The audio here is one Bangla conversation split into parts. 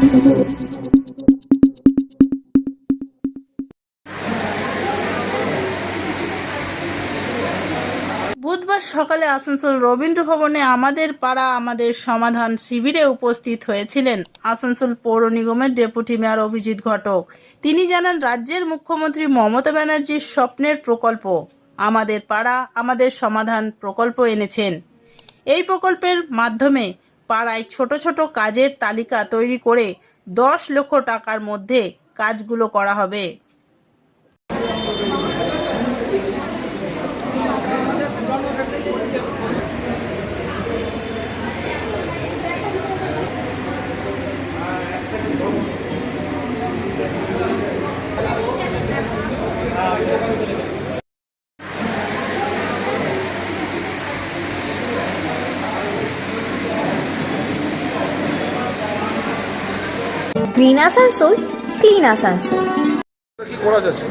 বুধবার সকালে আসানসোল রবীন্দ্র ভবনে আমাদের পাড়া, আমাদের সমাধান শিবিরে উপস্থিত হয়েছিলেন আসানসোল পৌর নিগমের ডেপুটি মেয়র অভিজিৎ ঘটক। তিনি জানান, রাজ্যের মুখ্যমন্ত্রী মমতা ব্যানার্জির স্বপ্নের প্রকল্প, আমাদের পাড়া, আমাদের সমাধান প্রকল্প এনেছেন। এই প্রকল্পের মাধ্যমে পাড়ায় ছোট ছোট কাজের তালিকা তৈরি করে দশ লক্ষ টাকার মধ্যে কাজগুলো করা হবে। গ্রিন আসানসোল ক্লিন আসানসোল কি করা যাচ্ছে?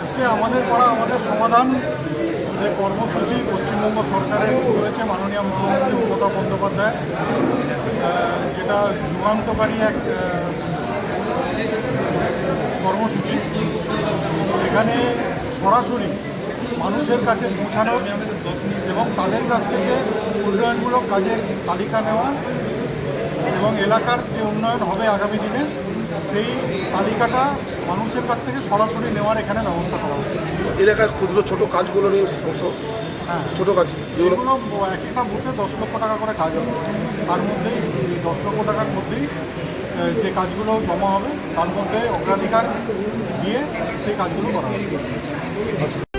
আজকে আমাদের পড়া আমাদের সমাধান যে কর্মসূচি পশ্চিমবঙ্গ সরকারের শুরু হয়েছে মাননীয় মুখ্যমন্ত্রী মমতা বন্দ্যোপাধ্যায় যেটা যুগান্তকারী এক কর্মসূচি। সেখানে সরাসরি মানুষের কাছে পৌঁছানো এবং তাদের কাছ থেকে উন্নয়নমূলক কাজের তালিকা নেওয়া এবং এলাকার যে উন্নয়ন হবে আগামী দিনে সেই তালিকাটা মানুষের কাছ থেকে সরাসরি নেওয়ার এখানে ব্যবস্থা করা হবে। এলাকায় ক্ষুদ্র ছোট কাজগুলো নিয়ে হ্যাঁ। ছোট কাজ যেগুলো এক একটা বুথে দশ লক্ষ টাকা করে কাজ হবে। তার মধ্যেই দশ লক্ষ টাকার মধ্যেই যে কাজগুলো জমা হবে তার মধ্যে অগ্রাধিকার দিয়ে সেই কাজগুলো করা হবে।